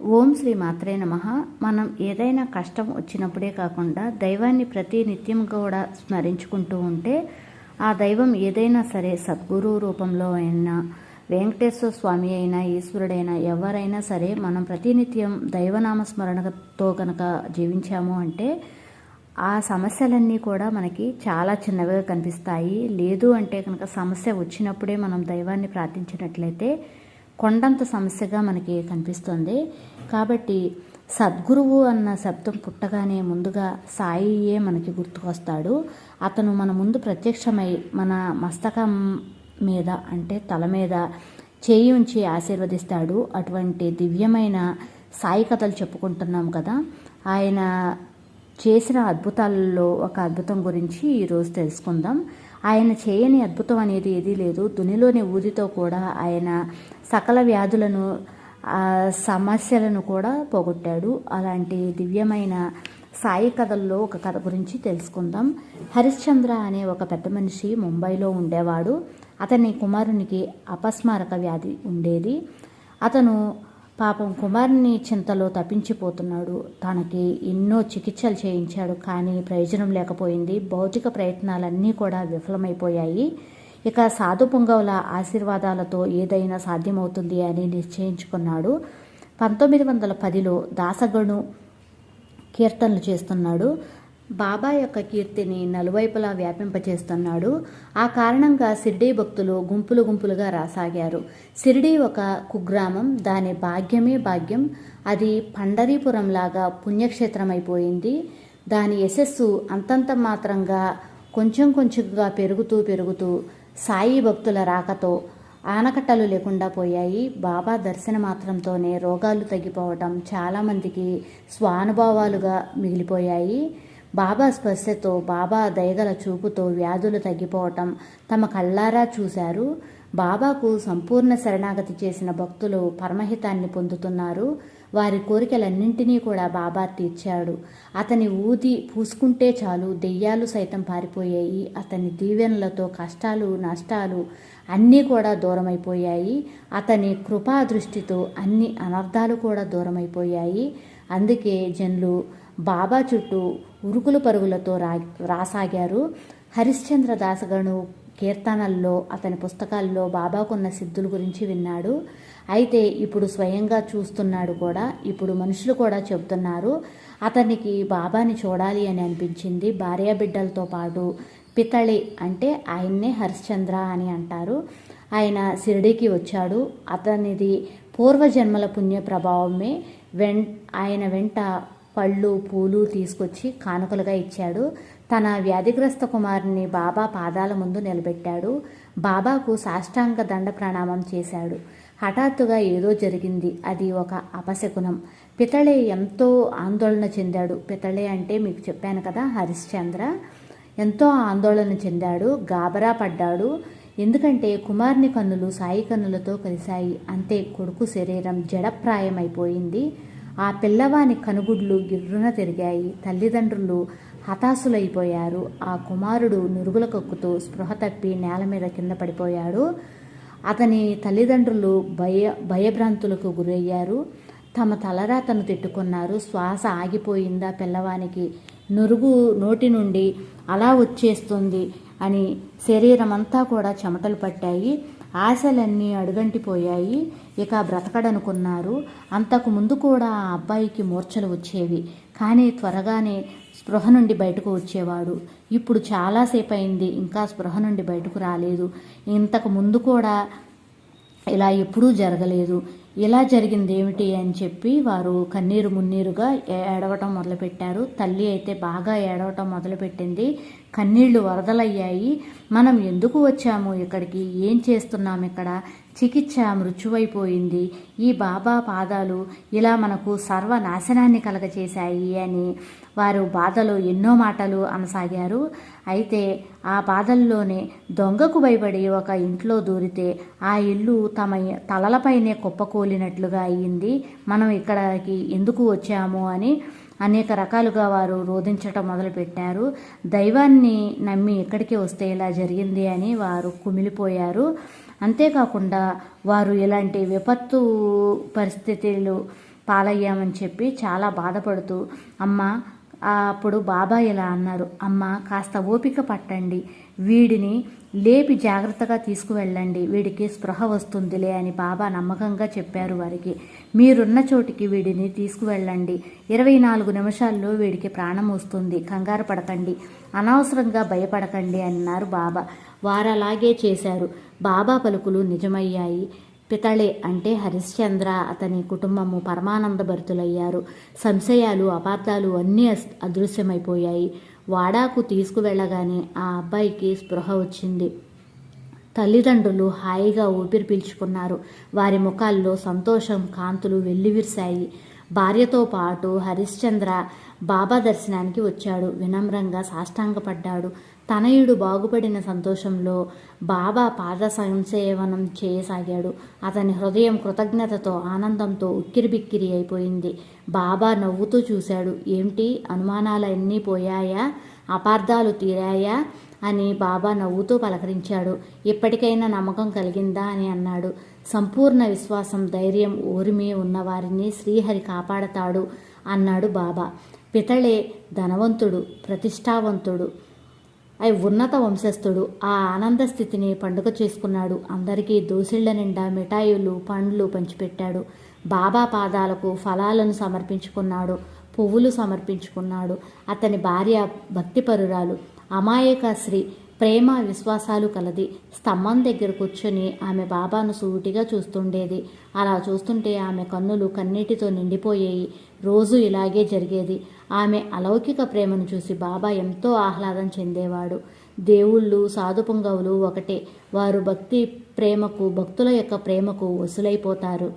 ఓం శ్రీ మాత్రే నమ. మనం ఏదైనా కష్టం వచ్చినప్పుడే కాకుండా దైవాన్ని ప్రతి నిత్యం కూడా స్మరించుకుంటూ ఉంటే ఆ దైవం ఏదైనా సరే సద్గురు రూపంలో అయినా వెంకటేశ్వర స్వామి అయినా ఈశ్వరుడైనా ఎవరైనా సరే మనం ప్రతినిత్యం దైవనామ స్మరణతో కనుక జీవించాము అంటే ఆ సమస్యలన్నీ కూడా మనకి చాలా చిన్నవిగా కనిపిస్తాయి. లేదు అంటే కనుక సమస్య వచ్చినప్పుడే మనం దైవాన్ని ప్రార్థించినట్లయితే కొండంత సమస్యగా మనకి కనిపిస్తుంది. కాబట్టి సద్గురువు అన్న శబ్దం పుట్టగానే ముందుగా సాయియే మనకి గుర్తుకొస్తాడు. అతను మన ముందు ప్రత్యక్షమై మన మస్తకం మీద అంటే తల మీద చేయి ఉంచి ఆశీర్వదిస్తాడు. అటువంటి దివ్యమైన సాయి కథలు చెప్పుకుంటున్నాం కదా. ఆయన చేసిన అద్భుతాలలో ఒక అద్భుతం గురించి ఈరోజు తెలుసుకుందాం. ఆయన చేయని అద్భుతం అనేది ఏదీ లేదు. దునిలోని ఊదితో కూడా ఆయన సకల వ్యాధులను సమస్యలను కూడా పోగొట్టాడు. అలాంటి దివ్యమైన సాయి కథల్లో ఒక కథ గురించి తెలుసుకుందాం. హరిశ్చంద్ర అనే ఒక పెద్ద మనిషి ముంబైలో ఉండేవాడు. అతని కుమారునికి అపస్మారక వ్యాధి ఉండేది. అతను పాపం కుమారుని చింతలో తప్పించిపోతున్నాడు. తనకి ఎన్నో చికిత్సలు చేయించాడు. కానీ ప్రయోజనం లేకపోయింది. భౌతిక ప్రయత్నాలన్నీ కూడా విఫలమైపోయాయి. ఇక సాధు పొంగవుల ఆశీర్వాదాలతో ఏదైనా సాధ్యమవుతుంది అని నిశ్చయించుకున్నాడు. పంతొమ్మిది వందల పదిలో దాసగణు కీర్తనలు చేస్తున్నాడు. బాబా యొక్క కీర్తిని నలువైపులా వ్యాపింపచేస్తున్నాడు. ఆ కారణంగా సిరిడీ భక్తులు గుంపులు గుంపులుగా రాసాగారు. సిరిడీ ఒక కుగ్రామం. దాని భాగ్యమే భాగ్యం. అది పండరీపురంలాగా పుణ్యక్షేత్రమైపోయింది. దాని యశస్సు అంతంత మాత్రంగా కొంచెం కొంచెంగా పెరుగుతూ పెరుగుతూ సాయి భక్తుల రాకతో ఆనకట్టలు లేకుండా పోయాయి. బాబా దర్శన మాత్రంతోనే రోగాలు తగ్గిపోవటం చాలామందికి స్వానుభవాలుగా మిగిలిపోయాయి. బాబా స్పర్శతో బాబా దయగల చూపుతో వ్యాధులు తగ్గిపోవటం తమ కళ్ళారా చూశారు. బాబాకు సంపూర్ణ శరణాగతి చేసిన భక్తులు పరమహితాన్ని పొందుతున్నారు. వారి కోరికలన్నింటినీ కూడా బాబా తీర్చాడు. అతని ఊది పూసుకుంటే చాలు దెయ్యాలు సైతం పారిపోయాయి. అతని దీవెనలతో కష్టాలు నష్టాలు అన్నీ కూడా దూరమైపోయాయి. అతని కృపా దృష్టితో అన్ని అనర్థాలు కూడా దూరమైపోయాయి. అందుకే జనులు బాబా చుట్టూ ఉరుకులు పరుగులతో రా రాసాగారు. హరిశ్చంద్ర దాసగను కీర్తనల్లో అతని పుస్తకాల్లో బాబాకున్న సిద్ధుల గురించి విన్నాడు. అయితే ఇప్పుడు స్వయంగా చూస్తున్నాడు కూడా ఇప్పుడు మనుషులు కూడా చెబుతున్నారు అతనికి బాబాని చూడాలి అని అనిపించింది. భార్యాబిడ్డలతో పాటు పితళి అంటే ఆయన్నే హరిశ్చంద్ర అని అంటారు. ఆయన షిరిడీకి వచ్చాడు. అతనిది పూర్వజన్మల పుణ్య ప్రభావమే. వెం ఆయన వెంట పళ్ళు పూలు తీసుకొచ్చి కానుకలుగా ఇచ్చాడు. తన వ్యాధిగ్రస్త కుమారుని బాబా పాదాల ముందు నిలబెట్టాడు. బాబాకు సాష్టాంగ దండ ప్రణామం చేశాడు. హఠాత్తుగా ఏదో జరిగింది. అది ఒక అపశకునం. పితళే ఎంతో ఆందోళన చెందాడు. పితళే అంటే మీకు చెప్పాను కదా హరిశ్చంద్ర. ఎంతో ఆందోళన చెందాడు. గాబరా పడ్డాడు. ఎందుకంటే కుమార్ని కన్నులు సాయి కన్నులతో కలిశాయి. అంతే కొడుకు శరీరం జడప్రాయమైపోయింది. ఆ పిల్లవాని కనుగుడ్లు గిర్రున తిరిగాయి. తల్లిదండ్రులు హతాశులైపోయారు. ఆ కుమారుడు నురుగుల కక్కుతూ స్పృహ తప్పి నేల మీద కింద పడిపోయాడు. అతని తల్లిదండ్రులు భయ భయభ్రాంతులకు గురయ్యారు. తమ తలరాతను తిట్టుకున్నారు. శ్వాస ఆగిపోయిందా పిల్లవానికి? నురుగు నోటి నుండి అలా వచ్చేస్తుంది అని శరీరం అంతా కూడా చెమటలు పట్టాయి. ఆశలన్నీ అడుగంటిపోయాయి. ఇక బ్రతకడనుకున్నారు. అంతకు ముందు కూడా ఆ అబ్బాయికి మూర్ఛలు వచ్చేవి. కానీ త్వరగానే స్పృహ నుండి బయటకు వచ్చేవాడు. ఇప్పుడు చాలాసేపు అయింది ఇంకా స్పృహ నుండి బయటకు రాలేదు. ఇంతకు ముందు కూడా ఇలా ఎప్పుడూ జరగలేదు. ఇలా జరిగింది ఏమిటి అని చెప్పి వారు కన్నీరు మున్నీరుగా ఏడవటం మొదలుపెట్టారు. తల్లి అయితే బాగా ఏడవటం మొదలుపెట్టింది. కన్నీళ్ళు వరదలయ్యాయి. మనం ఎందుకు వచ్చాము ఇక్కడికి? ఏం చేస్తున్నాం ఇక్కడ? చికిత్స మృత్యువైపోయింది. ఈ బాబా పాదాలు ఇలా మనకు సర్వనాశనాన్ని కలగచేశాయి అని వారు బాధలో ఎన్నో మాటలు అనసాగారు. అయితే ఆ బాధల్లోనే దొంగకు భయపడి ఒక ఇంట్లో దూరితే ఆ ఇల్లు తమ తలలపైనే కుప్పకూలినట్లుగా అయ్యింది. మనం ఇక్కడికి ఎందుకు వచ్చాము అని అనేక రకాలుగా వారు రోధించటం మొదలుపెట్టారు. దైవాన్ని నమ్మి ఇక్కడికి వస్తే ఇలా జరిగింది అని వారు కుమిలిపోయారు. అంతేకాకుండా వారు ఇలాంటి విపత్తు పరిస్థితులు పాలయ్యామని చెప్పి చాలా బాధపడుతూ అమ్మ అప్పుడు బాబా ఇలా అన్నారు. అమ్మ కాస్త ఓపిక పట్టండి. వీడిని లేపి జాగ్రత్తగా తీసుకువెళ్ళండి. వీడికి స్పృహ వస్తుందిలే అని బాబా నమ్మకంగా చెప్పారు వారికి. మీరున్న చోటికి వీడిని తీసుకువెళ్ళండి. ఇరవై నాలుగు నిమిషాల్లో వీడికి ప్రాణం వస్తుంది. కంగారు పడకండి. అనవసరంగా భయపడకండి అన్నారు బాబా. వారు అలాగే చేశారు. బాబా పలుకులు నిజమయ్యాయి. పితళే అంటే హరిశ్చంద్ర అతని కుటుంబము పరమానంద భరితులయ్యారు. సంశయాలు అపార్థాలు అన్నీ అదృశ్యమైపోయాయి. వాడాకు తీసుకువెళ్ళగానే ఆ అబ్బాయికి స్పృహ వచ్చింది. తల్లిదండ్రులు హాయిగా ఊపిరి పీల్చుకున్నారు. వారి ముఖాల్లో సంతోషం కాంతులు వెల్లివిరిశాయి. భార్యతో పాటు హరిశ్చంద్ర బాబా దర్శనానికి వచ్చాడు. వినమ్రంగా సాష్టాంగపడ్డాడు. తనయుడు బాగుపడిన సంతోషంలో బాబా పాద సంసేవనం చేయసాగాడు. అతని హృదయం కృతజ్ఞతతో ఆనందంతో ఉక్కిరిబిక్కిరి అయిపోయింది. బాబా నవ్వుతూ చూశాడు. ఏమిటి అనుమానాలన్నీ పోయాయా? అపార్థాలు తీరాయా? అని బాబా నవ్వుతూ పలకరించాడు. ఇప్పటికైనా నమ్మకం కలిగిందా? అని అన్నాడు. సంపూర్ణ విశ్వాసం ధైర్యం ఓరిమి ఉన్నవారిని శ్రీహరి కాపాడతాడు అన్నాడు బాబా. పితళే ధనవంతుడు ప్రతిష్టావంతుడు అయి ఉన్నత వంశస్థుడు. ఆ ఆనంద స్థితిని పండుగ చేసుకున్నాడు. అందరికీ దోసిళ్ళ నిండా మిఠాయిలు పండ్లు పంచిపెట్టాడు. బాబా పాదాలకు ఫలాలను సమర్పించుకున్నాడు. పువ్వులు సమర్పించుకున్నాడు. అతని భార్య భక్తిపరురాలు. అమాయక శ్రీ ప్రేమ విశ్వాసాలు కలది. స్తంభం దగ్గర కూర్చొని ఆమె బాబాను సూటిగా చూస్తుండేది. అలా చూస్తుంటే ఆమె కన్నులు కన్నీటితో నిండిపోయాయి. రోజు ఇలాగే జరిగేది. ఆమె అలౌకిక ప్రేమను చూసి బాబా ఎంతో ఆహ్లాదం చెందేవాడు. దేవుళ్ళు సాధుపుంగవులు ఒకటే. వారు భక్తి ప్రేమకు భక్తుల యొక్క ప్రేమకు వసులైపోతారు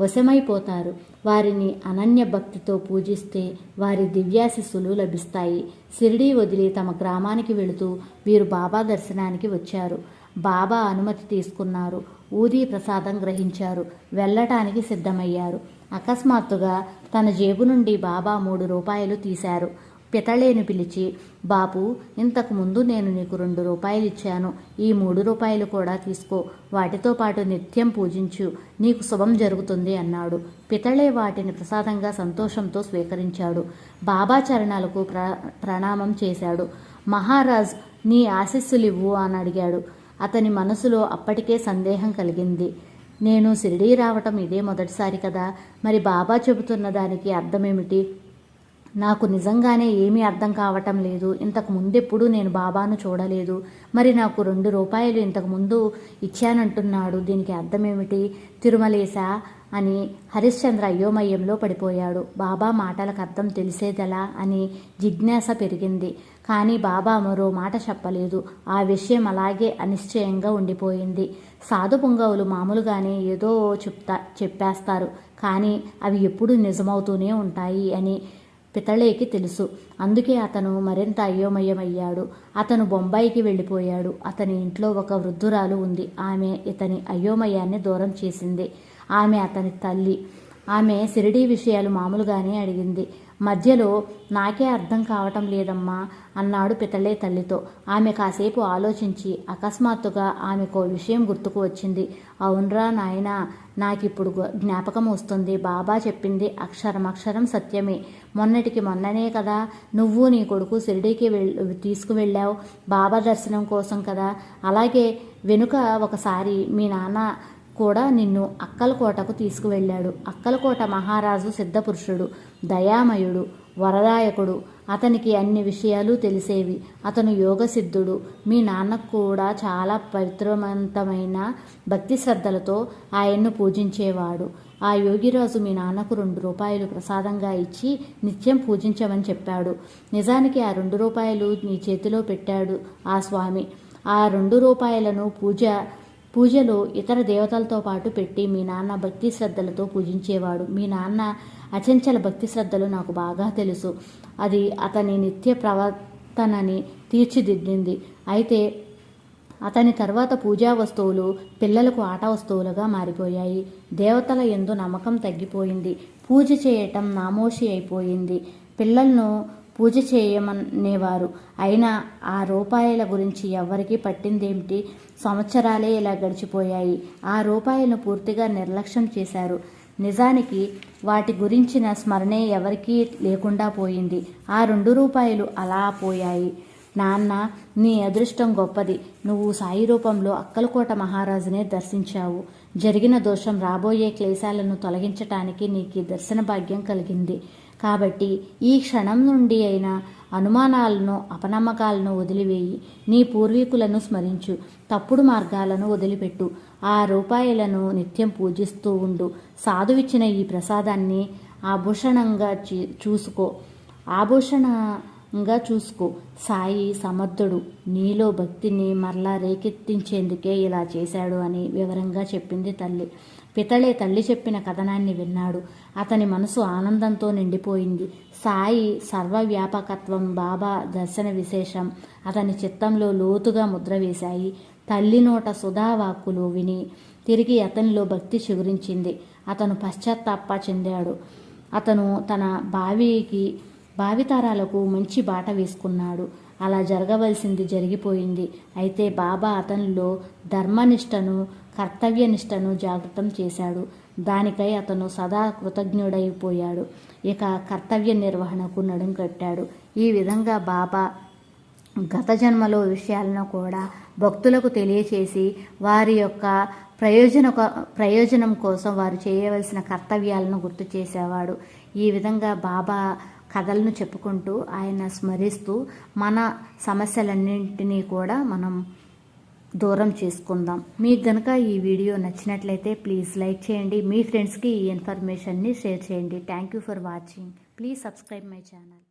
వశమైపోతారు. వారిని అనన్య భక్తితో పూజిస్తే వారి దివ్యాశిస్సులు లభిస్తాయి. షిరిడీ వదిలి తమ గ్రామానికి వెళుతూ వీరు బాబా దర్శనానికి వచ్చారు. బాబా అనుమతి తీసుకున్నారు. ఊదీ ప్రసాదం గ్రహించారు. వెళ్ళటానికి సిద్ధమయ్యారు. అకస్మాత్తుగా తన జేబు నుండి బాబా మూడు రూపాయలు తీశారు. పితళేను పిలిచి బాపు ఇంతకు ముందు నేను నీకు రెండు రూపాయలు ఇచ్చాను. ఈ మూడు రూపాయలు కూడా తీసుకో. వాటితో పాటు నిత్యం పూజించు. నీకు శుభం జరుగుతుంది అన్నాడు. పితళే వాటిని ప్రసాదంగా సంతోషంతో స్వీకరించాడు. బాబా చరణాలకు ప్ర ప్రణామం చేశాడు. మహారాజ్ నీ ఆశీస్సులివ్వు అని అడిగాడు. అతని మనసులో అప్పటికే సందేహం కలిగింది. నేను షిరిడీ రావటం ఇదే మొదటిసారి కదా. మరి బాబా చెబుతున్న దానికి అర్థమేమిటి? నాకు నిజంగానే ఏమీ అర్థం కావటం లేదు. ఇంతకు ముందెప్పుడు నేను బాబాను చూడలేదు. మరి నాకు రెండు రూపాయలు ఇంతకు ముందు ఇచ్చానంటున్నాడు. దీనికి అర్థమేమిటి? తిరుమలేశా అని హరిశ్చంద్ర అయోమయంలో పడిపోయాడు. బాబా మాటలకు అర్థం తెలిసేదెలా అని జిజ్ఞాస పెరిగింది. కానీ బాబా మరో మాట చెప్పలేదు. ఆ విషయం అలాగే అనిశ్చయంగా ఉండిపోయింది. సాధు పుంగవులు మామూలుగానే ఏదో చెప్తా చెప్పేస్తారు. కానీ అవి ఎప్పుడు నిజమవుతూనే ఉంటాయి అని పితళేకి తెలుసు. అందుకే అతను మరింత అయోమయమయ్యాడు. అతను బొంబాయికి వెళ్ళిపోయాడు. అతని ఇంట్లో ఒక వృద్ధురాలు ఉంది. ఆమె ఇతని అయోమయాన్ని దూరం చేసింది. ఆమె అతని తల్లి. ఆమె సిరిడీ విషయాలు మామూలుగానే అడిగింది. మధ్యలో నాకే అర్థం కావటం లేదమ్మా అన్నాడు పితలే తల్లితో. ఆమె కాసేపు ఆలోచించి అకస్మాత్తుగా ఆమెకు విషయం గుర్తుకు వచ్చింది. అవునరా నాయనా నాకిప్పుడు జ్ఞాపకం వస్తుంది. బాబా చెప్పింది అక్షరం అక్షరం సత్యమే. మొన్నటికి మొన్ననే కదా నువ్వు నీ కొడుకు షిరిడీకి వెళ్ తీసుకువెళ్ళావు. బాబా దర్శనం కోసం కదా. అలాగే వెనుక ఒకసారి మీ నాన్న కూడా నిన్ను అక్కలకోటకు తీసుకువెళ్ళాడు. అక్కలకోట మహారాజు సిద్ధపురుషుడు దయామయుడు వరదాయకుడు. అతనికి అన్ని విషయాలు తెలిసేవి. అతను యోగసిద్ధుడు. మీ నాన్నకు కూడా చాలా పవిత్రవంతమైన భక్తి శ్రద్ధలతో ఆయన్ను పూజించేవాడు. ఆ యోగిరాజు మీ నాన్నకు రెండు రూపాయలు ప్రసాదంగా ఇచ్చి నిత్యం పూజించమని చెప్పాడు. నిజానికి ఆ రెండు రూపాయలు నీ చేతిలో పెట్టాడు ఆ స్వామి. ఆ రెండు రూపాయలను పూజ పూజలో ఇతర దేవతలతో పాటు పెట్టి మీ నాన్న భక్తి శ్రద్ధలతో పూజించేవాడు. మీ నాన్న అచంచల భక్తి శ్రద్ధలు నాకు బాగా తెలుసు. అది అతని నిత్య ప్రవర్తనని తీర్చిదిద్దింది. అయితే అతని తర్వాత పూజా వస్తువులు పిల్లలకు ఆట వస్తువులుగా మారిపోయాయి. దేవతల ఎందు నమ్మకం తగ్గిపోయింది. పూజ చేయటం నామోషి అయిపోయింది. పిల్లలను పూజ చేయమనేవారు. అయినా ఆ రూపాయల గురించి ఎవ్వరికీ పట్టిందేమిటి? సంవత్సరాలే ఇలా గడిచిపోయాయి. ఆ రూపాయలను పూర్తిగా నిర్లక్ష్యం చేశారు. నిజానికి వాటి గురించిన స్మరణే ఎవరికీ లేకుండా పోయింది. ఆ రెండు రూపాయలు అలా పోయాయి. నాన్న నీ అదృష్టం గొప్పది. నువ్వు సాయి రూపంలో అక్కలకోట మహారాజునే దర్శించావు. జరిగిన దోషం రాబోయే క్లేశాలను తొలగించటానికి నీకు దర్శన భాగ్యం కలిగింది. కాబట్టి ఈ క్షణం నుండి అయినా అనుమానాలను అపనమ్మకాలను వదిలివేయి. నీ పూర్వీకులను స్మరించు. తప్పుడు మార్గాలను వదిలిపెట్టు. ఆ రూపాయలను నిత్యం పూజిస్తూ ఉండు. సాధువిచ్చిన ఈ ప్రసాదాన్ని ఆభూషణంగా చూసుకో. ఆభూషణంగా చూసుకో. సాయి సమర్థుడు నీలో భక్తిని మరలా రేకెత్తించేందుకే ఇలా చేశాడు అని వివరంగా చెప్పింది తల్లి. పితళే తల్లి చెప్పిన కథనాన్ని విన్నాడు. అతని మనసు ఆనందంతో నిండిపోయింది. సాయి సర్వవ్యాపకత్వం బాబా దర్శన విశేషం అతని చిత్తంలో లోతుగా ముద్ర వేశాయి. తల్లి నోట సుధావాక్కులు విని తిరిగి అతనిలో భక్తి చిగురించింది. అతను పశ్చాత్తాప చెందాడు. అతను తన భావికి భావితారాలకు మంచి బాట వేసుకున్నాడు. అలా జరగవలసింది జరిగిపోయింది. అయితే బాబా అతనిలో ధర్మనిష్టను కర్తవ్యనిష్టను జాగృతం చేశాడు. దానికై అతను సదా కృతజ్ఞుడైపోయాడు. ఇక కర్తవ్య నిర్వహణకు నడుం కట్టాడు. ఈ విధంగా బాబా గత జన్మలో విషయాలను కూడా భక్తులకు తెలియచేసి వారి యొక్క ప్రయోజన ప్రయోజనం కోసం వారు చేయవలసిన కర్తవ్యాలను గుర్తు చేసేవాడు. ఈ విధంగా బాబా కథలను చెప్పుకుంటూ ఆయన స్మరిస్తూ మన సమస్యలన్నింటినీ కూడా మనం దూరం చేసుకుందాం. మీకు గనక ఈ వీడియో నచ్చినట్లయితే ప్లీజ్ లైక్ చేయండి. మీ ఫ్రెండ్స్కి ఈ ఇన్ఫర్మేషన్ని షేర్ చేయండి. Thank you for watching please subscribe my channel